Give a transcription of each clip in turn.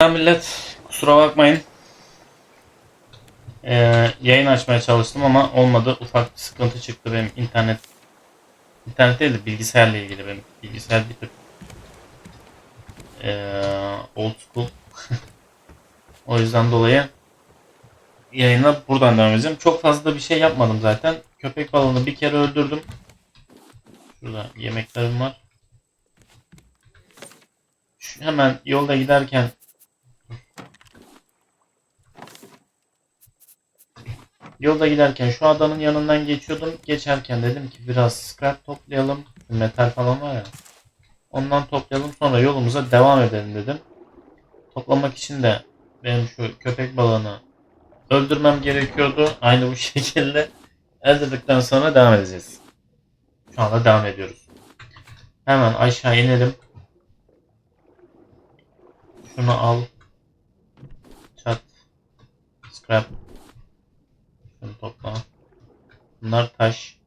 Ya millet kusura bakmayın. Ee, yayın açmaya çalıştım ama olmadı. Ufak bir sıkıntı çıktı benim internet. İnternet değil de bilgisayarla ilgili benim bilgisayar bir tık ee, old school. o yüzden dolayı yayına buradan devam edeceğim. Çok fazla bir şey yapmadım zaten. Köpek balığını bir kere öldürdüm. Şurada yemeklerim var. Şu hemen yolda giderken Yolda giderken şu adanın yanından geçiyordum. Geçerken dedim ki biraz scrap toplayalım. Metal falan var ya. Ondan toplayalım sonra yolumuza devam edelim dedim. Toplamak için de benim şu köpek balığını öldürmem gerekiyordu. Aynı bu şekilde öldürdükten sonra devam edeceğiz. Şu anda devam ediyoruz. Hemen aşağı inelim. Şunu al. Çat. Scrap. Şunu topla. Bunlar taş.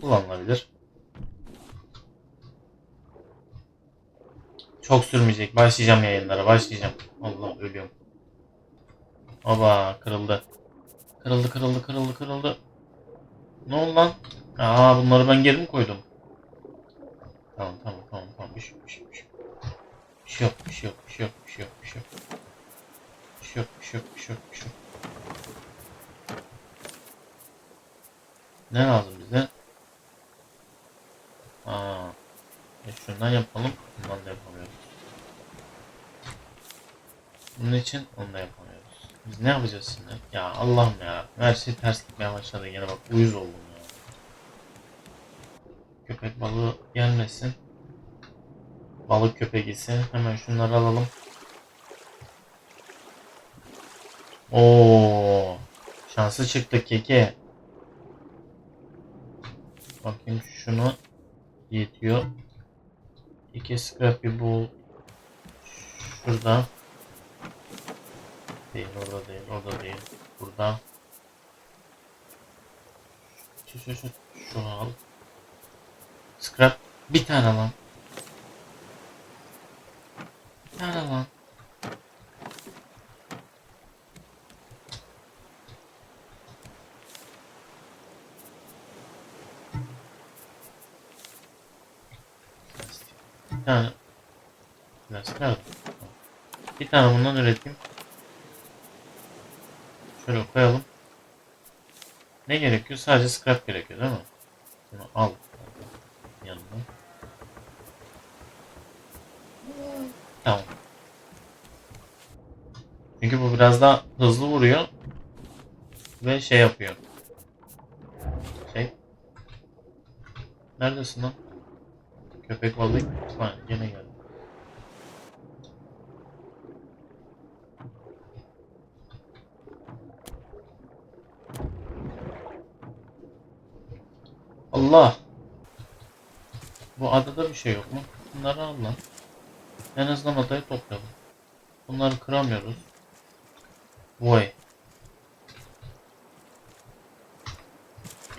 Kullanılabilir. Çok sürmeyecek. Başlayacağım yayınlara. Başlayacağım. Allah ölüyorum. Oba kırıldı. Kırıldı kırıldı kırıldı kırıldı. Ne oldu lan? Aa bunları ben geri mi koydum? Tamam tamam tamam tamam. Bir şey bir şey yok. Bir şey yok bir şey yok bir şey yok bir şey yok bir şey yok. Bir şey yok bir şey yok bir şey yok bir şey yok. Ne lazım bize? Aa. E şundan yapalım. Bundan da yapamıyoruz. Bunun için onu da yapamıyoruz. Biz ne yapacağız şimdi? Ya Allah'ım ya. Her şey ters gitmeye başladı. Yine bak uyuz oldum ya. Köpek balığı gelmesin. Balık köpekisi. Hemen şunları alalım. Oo, şansı çıktı keke. Bakayım şunu yetiyor. İki scrap bir bu şurada. Değil orada değil orada değil. Burada. Şu şu şu şunu al. Scrap bir tane lan. Bir tane lan. Bir tane plastik aldım. Bir tane bundan üreteyim. Şöyle koyalım. Ne gerekiyor? Sadece scrap gerekiyor değil mi? Bunu al. Yanına. Tamam. Çünkü bu biraz daha hızlı vuruyor. Ve şey yapıyor. Şey. Neredesin lan? Köpek balığı. Ha, gene geldi. Allah. Bu adada bir şey yok mu? Bunları al lan. En azından adayı toplayalım. Bunları kıramıyoruz. Vay.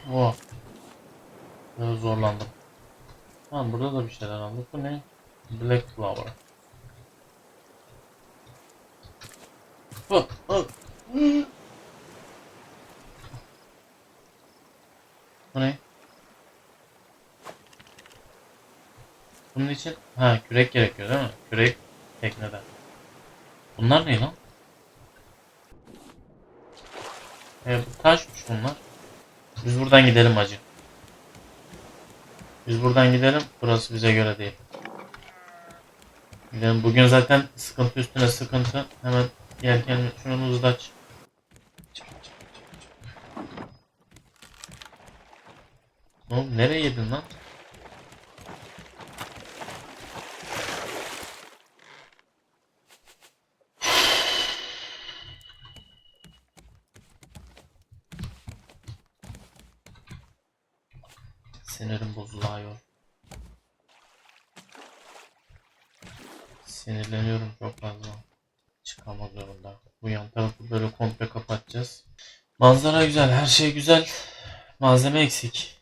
Vay. Biraz zorlandım. Tamam burada da bir şeyler aldık. Bu ne? Black Flower. Bak bak. Bu ne? Bunun için ha kürek gerekiyor değil mi? Kürek teknede. Bunlar ne lan? E, bu taşmış bunlar. Biz buradan gidelim acı. Biz buradan gidelim. Burası bize göre değil. Gidelim. Bugün zaten sıkıntı üstüne sıkıntı. Hemen yelken şunu hızlı aç. Oğlum nereye yedin lan? Manzara güzel, her şey güzel. Malzeme eksik.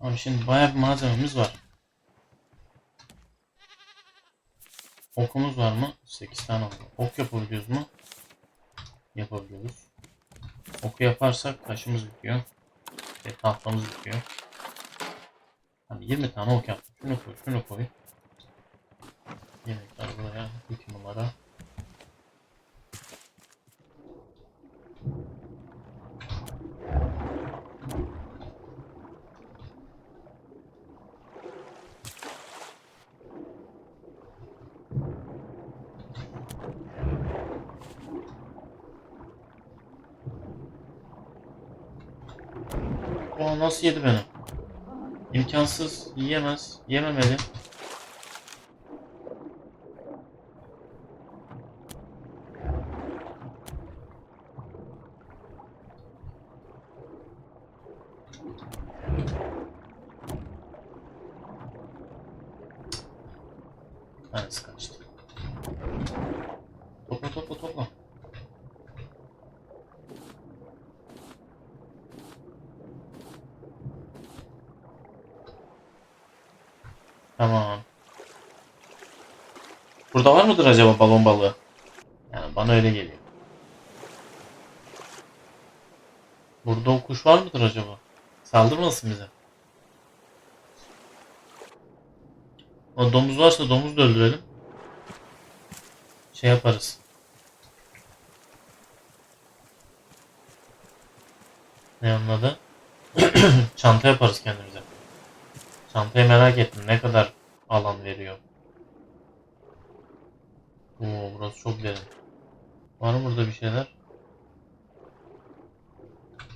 Abi şimdi bayağı bir malzememiz var. Okumuz var mı? 8 tane oldu. Ok yapabiliyoruz mu? Yapabiliyoruz. Oku yaparsak taşımız bitiyor. Ve tahtamız bitiyor. Hani 20 tane ok yaptım. Şunu koy, şunu koy. Yemekler buraya. 2 numara. O nasıl yedi beni? İmkansız. Yiyemez. Yememeli. Tanesi kaçtı. Topla topla topla. Tamam. Burada var mıdır acaba balon balığı? Yani bana öyle geliyor. Burada o kuş var mıdır acaba? Saldırmasın bize. O domuz varsa domuz da öldürelim. Şey yaparız. Ne onun adı? Çanta yaparız kendimize. Çantayı merak ettim. Ne kadar alan veriyor? Oo burası çok derin. Var mı burada bir şeyler?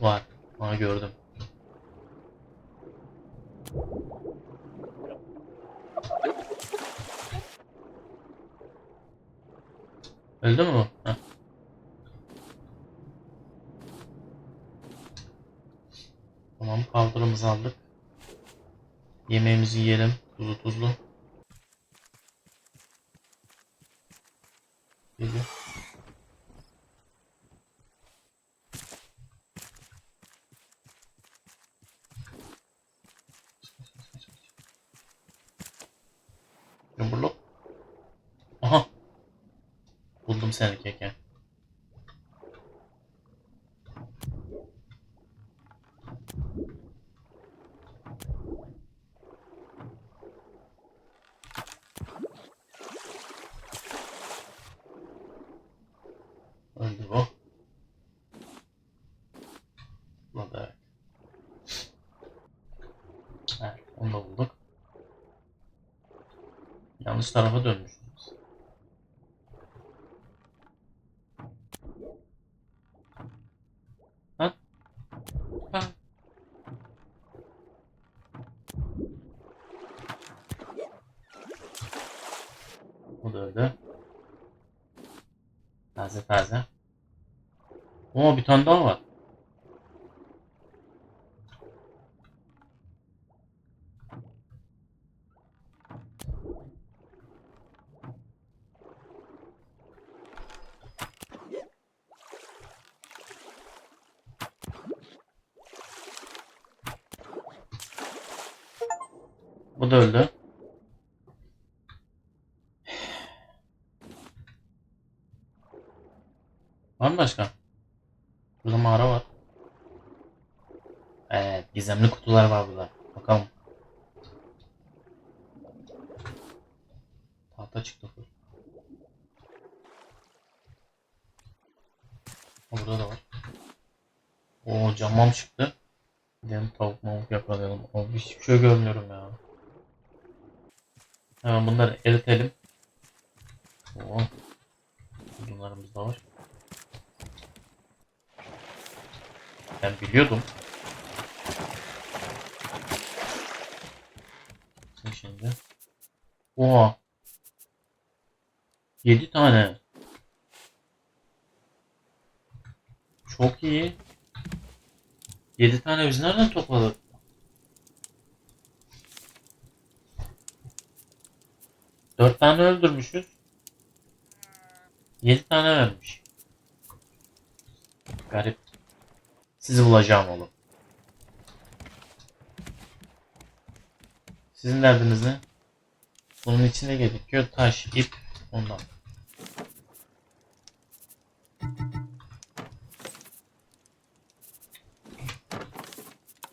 Var. Ha gördüm. Öldü mü? Heh. Tamam kaldırımızı aldık. Yemeğimizi yiyelim. Tuzlu tuzlu. Geliyor. Yumurluk. Aha. Buldum seni keke. Öldü bu. Bu da evet. Evet, onu da bulduk. Yanlış tarafa dönmüşüz biz. Ha? Ha? Bu da öldü. Taze taze. Oo bir tane daha var. Bu da öldü. Var mı başka? Burada mağara var. Evet, gizemli kutular var burada. Bakalım. Tahta çıktı. Burada da var. Oo camam çıktı. Gidelim tavuk mavuk yakalayalım. Abi hiçbir şey görmüyorum ya. Hemen bunları eritelim. Oo. Bunlarımız da var. Ben biliyordum. Şimdi. Oha. 7 tane. Çok iyi. 7 tane biz nereden topladık? Dört tane öldürmüşüz. 7 tane vermiş. Garip. Sizi bulacağım oğlum. Sizin derdiniz ne? Bunun içine gerekiyor taş, ip, ondan.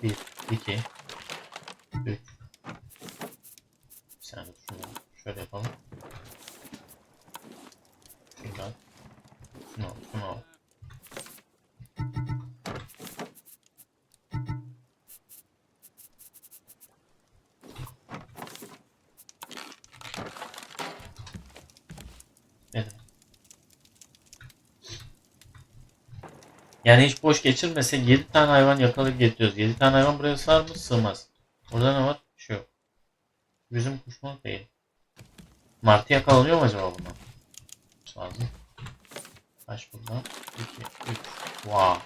Bir, iki, üç. Şöyle yapalım. Al. Şunu al, şunu al. Evet. Yani hiç boş geçirmesek 7 tane hayvan yakalayıp getiriyoruz. 7 tane hayvan buraya sığar mı? Sığmaz. Burada ne var? Bir şey yok. Bizim kuş mu? Değil. Martı yakalanıyor mu acaba bundan? Lazım. Taş burada. 2, 3. Wow.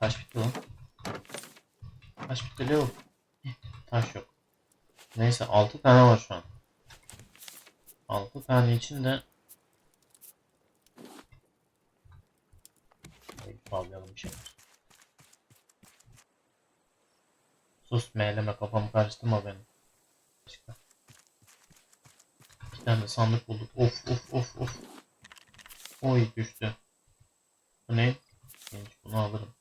Taş bitti lan. Taş bitti Leo. Taş yok. Neyse 6 tane var şu an. 6 tane için de Bağlayalım bir şeyler. Sus meyleme kafamı karıştırma benim. Başka. Tane sandık bulduk. Of of of of. Oy düştü. Bu ne? Genç bunu alırım.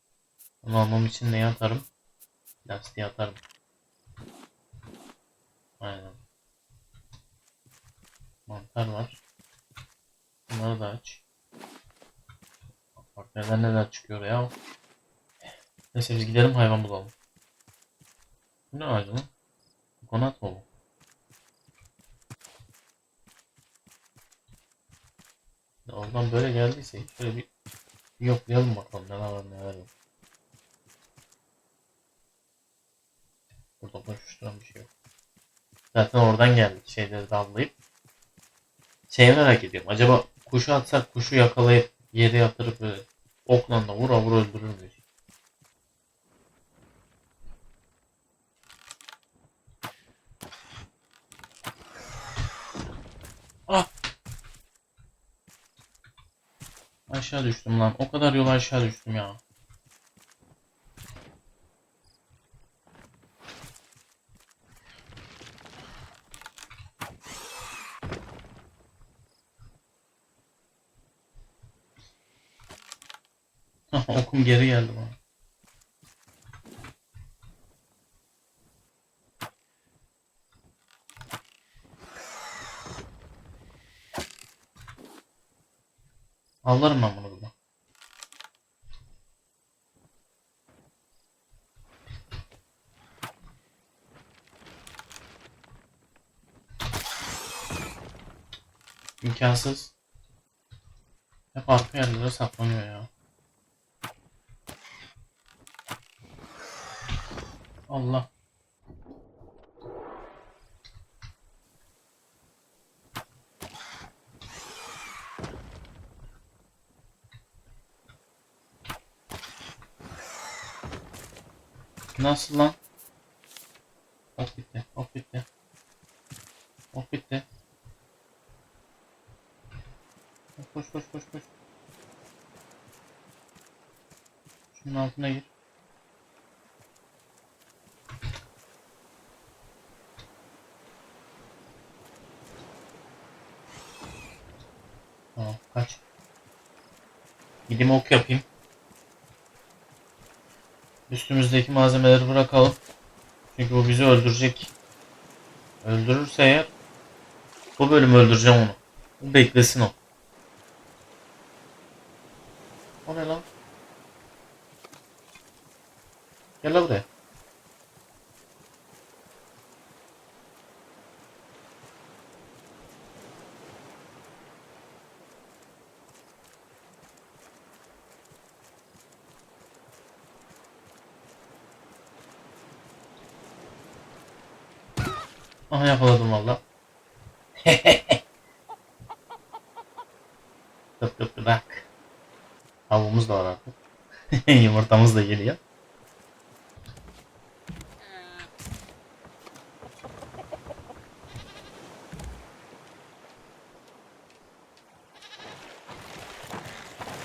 Bunu almam için neyi atarım? Lastiği atarım. Aynen. Mantar var. Bunları da aç. Bak neler neler çıkıyor ya. Neyse biz gidelim hayvan bulalım. Bu ne ağacı lan? Kokonat mı bu? Ya Oradan böyle geldiyse şöyle bir bir yoklayalım bakalım neler var neler yok. Burada koşuşturan bir şey yok. Zaten oradan geldik şeyleri dallayıp. Şeyi merak ediyorum. Acaba kuşu atsak kuşu yakalayıp yere yatırıp böyle oklanla vura vura öldürür müyüz? Aşağı düştüm lan. O kadar yol aşağı düştüm ya. Okum geri geldi bana. Alırım ben bunu burada. İmkansız. Hep arka yerlere saklanıyor ya. Allah. Nasıl lan? Ok bitti, ok bitti. Ok bitti. Koş koş koş koş. Şunun altına gir. Tamam kaç. Gideyim ok yapayım. Üstümüzdeki malzemeleri bırakalım. Çünkü bu bizi öldürecek. Öldürürse eğer bu bölüm öldüreceğim onu. Bu beklesin o. O ne lan? Gel lan buraya. Aha yakaladım valla. Tıp tıp bırak. Tavuğumuz da var artık. Yumurtamız da geliyor.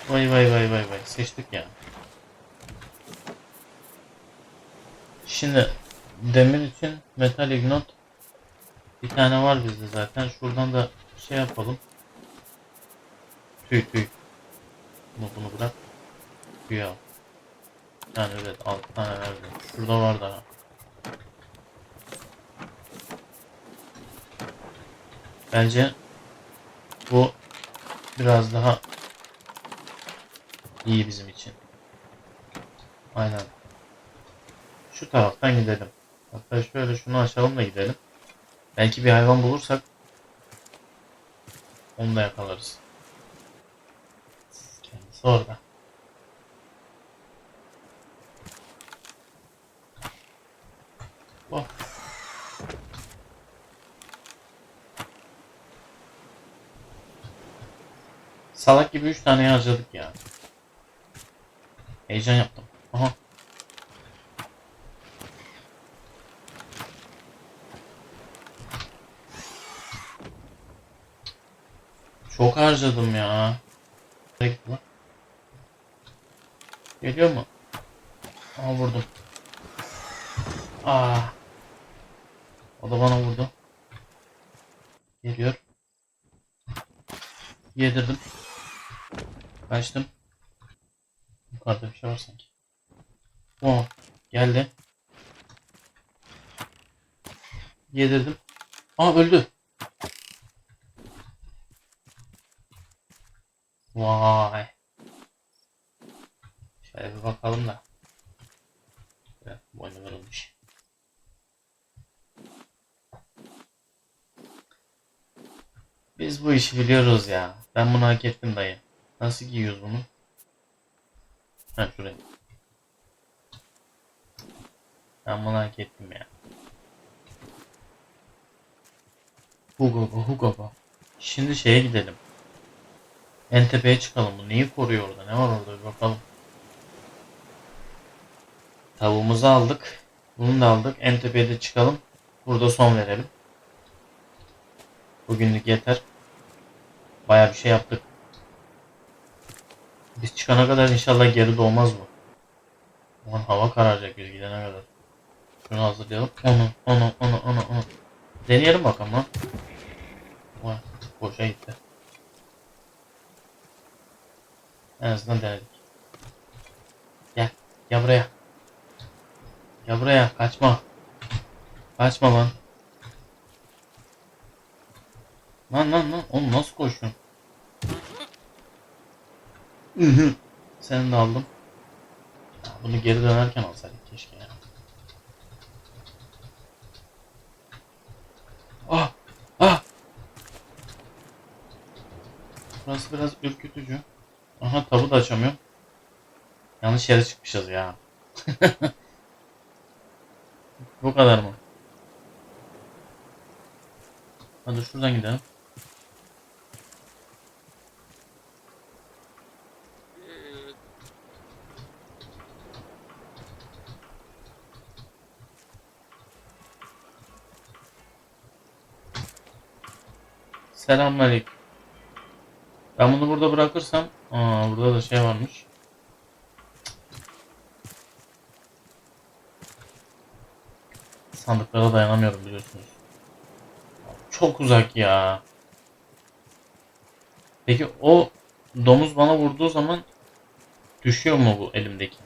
Vay vay vay vay vay seçtik ya. Şimdi demir için metal ignot bir tane var bizde zaten. Şuradan da şey yapalım. Tüy tüy. Bunu bunu bırak. Tüy al. Yani evet 6 tane verdi. Şurada var daha. Bence bu biraz daha iyi bizim için. Aynen. Şu taraftan gidelim. Hatta şöyle şunu açalım da gidelim. Belki bir hayvan bulursak onu da yakalarız. Orada. Oh. Salak gibi 3 tane harcadık ya. Heyecan yaptım. Aha. Çok harcadım ya. Gitti lan? Geliyor mu? Aa vurdum. Aa. O da bana vurdu. Geliyor. Yedirdim. Kaçtım. Yukarıda bir şey var sanki. Oo, geldi. Yedirdim. Aa öldü. Şöyle bir bakalım da. Evet, boynu kırılmış. Biz bu işi biliyoruz ya. Ben bunu hak ettim dayı. Nasıl giyiyoruz bunu? Ha şuraya. Ben bunu hak ettim ya. Hugo Hugo Hugo. Şimdi şeye gidelim. En tepeye çıkalım. Bu neyi koruyor orada? Ne var orada bir bakalım. Tavuğumuzu aldık. Bunu da aldık. En tepeye çıkalım. Burada son verelim. Bugünlük yeter. Baya bir şey yaptık. Biz çıkana kadar inşallah geri doğmaz bu. Aman hava kararacak biz gidene kadar. Şunu hazırlayalım. Onu, onu, onu, onu, onu. Deneyelim bakalım lan. Vay, boşa gitti. En azından denedik. Gel, gel buraya. Gel buraya, kaçma. Kaçma lan. Lan lan lan, oğlum nasıl koşuyorsun? Seni de aldım. Ya bunu geri dönerken alsaydık keşke ya. Ah! Ah! Burası biraz ürkütücü. Aha tabu da açamıyorum. Yanlış yere çıkmışız ya. Bu kadar mı? Hadi şuradan gidelim. Selamünaleyküm. Ben bunu burada bırakırsam, aa burada da şey varmış. Sandıklara dayanamıyorum biliyorsunuz. Çok uzak ya. Peki o domuz bana vurduğu zaman düşüyor mu bu elimdeki?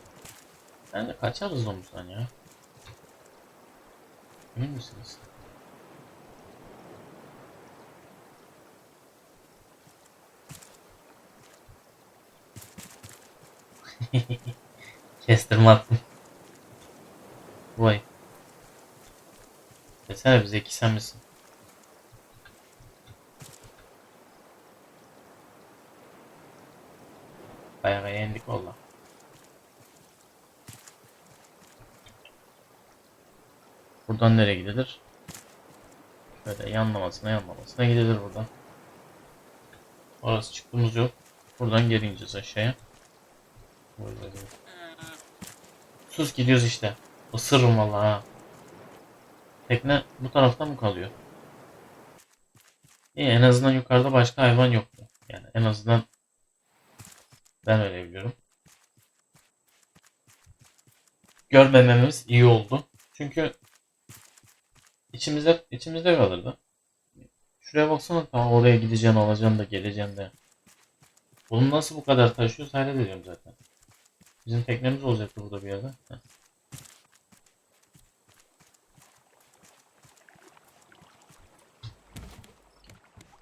Yani kaçarız domuzdan ya. Emin misiniz? Kestirme attım. Vay. Desene bir zeki sen misin? Bayağı yendik valla. Buradan nereye gidilir? Şöyle yanlamasına yanlamasına gidilir buradan. Orası çıktığımız yok. Buradan geri ineceğiz aşağıya. Böyle. Sus gidiyoruz işte. Isırırım valla ha. Tekne bu tarafta mı kalıyor? İyi en azından yukarıda başka hayvan yoktu. Yani en azından ben öyle biliyorum. Görmememiz iyi oldu. Çünkü içimizde içimizde kalırdı. Şuraya baksana ta oraya gideceksin alacaksın da geleceksin de. Bunu nasıl bu kadar taşıyoruz hayret ediyorum zaten. Bizim teknemiz olacaktı burada bir yerde. Heh.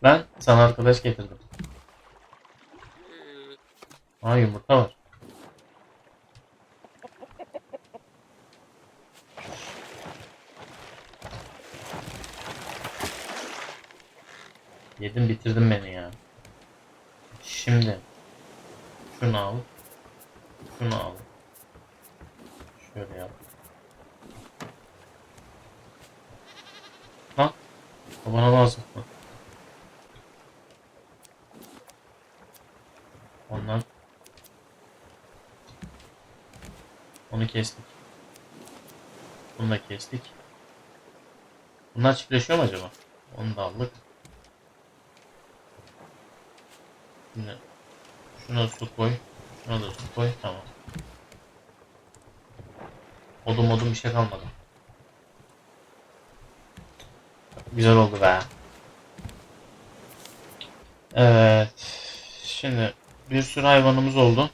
Ben sana arkadaş getirdim. Ha yumurta var. Yedin bitirdin beni ya. Şimdi şunu al. Şunu al. Şöyle yap. O bana lazım. Ondan. Onu kestik. Bunu da kestik. Bunlar çiftleşiyor mu acaba? Onu da aldık. Şimdi şuna su koy. Şuna da su koy. Tamam. Odum odum bir şey kalmadı. Güzel oldu be. Evet. Şimdi bir sürü hayvanımız oldu.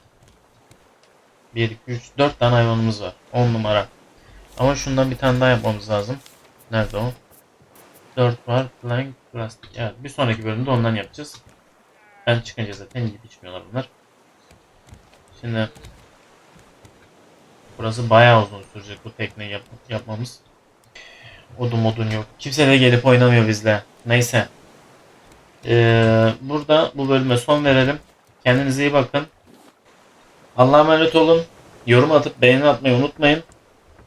1, 2, 3, 4 tane hayvanımız var. 10 numara. Ama şundan bir tane daha yapmamız lazım. Nerede o? 4 var. Plank, plastik. Evet bir sonraki bölümde ondan yapacağız. Ben çıkınca zaten yiyip içmiyorlar bunlar. Şimdi burası bayağı uzun sürecek bu tekneyi yap yapmamız. Odun modun yok. Kimse de gelip oynamıyor bizle. Neyse. Ee, burada bu bölüme son verelim. Kendinize iyi bakın. Allah'a emanet olun. Yorum atıp beğeni atmayı unutmayın.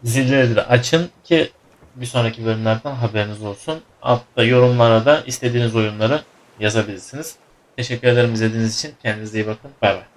Zilleri de açın ki bir sonraki bölümlerden haberiniz olsun. Altta yorumlara da istediğiniz oyunları yazabilirsiniz. Teşekkür ederim izlediğiniz için. Kendinize iyi bakın. Bay bay.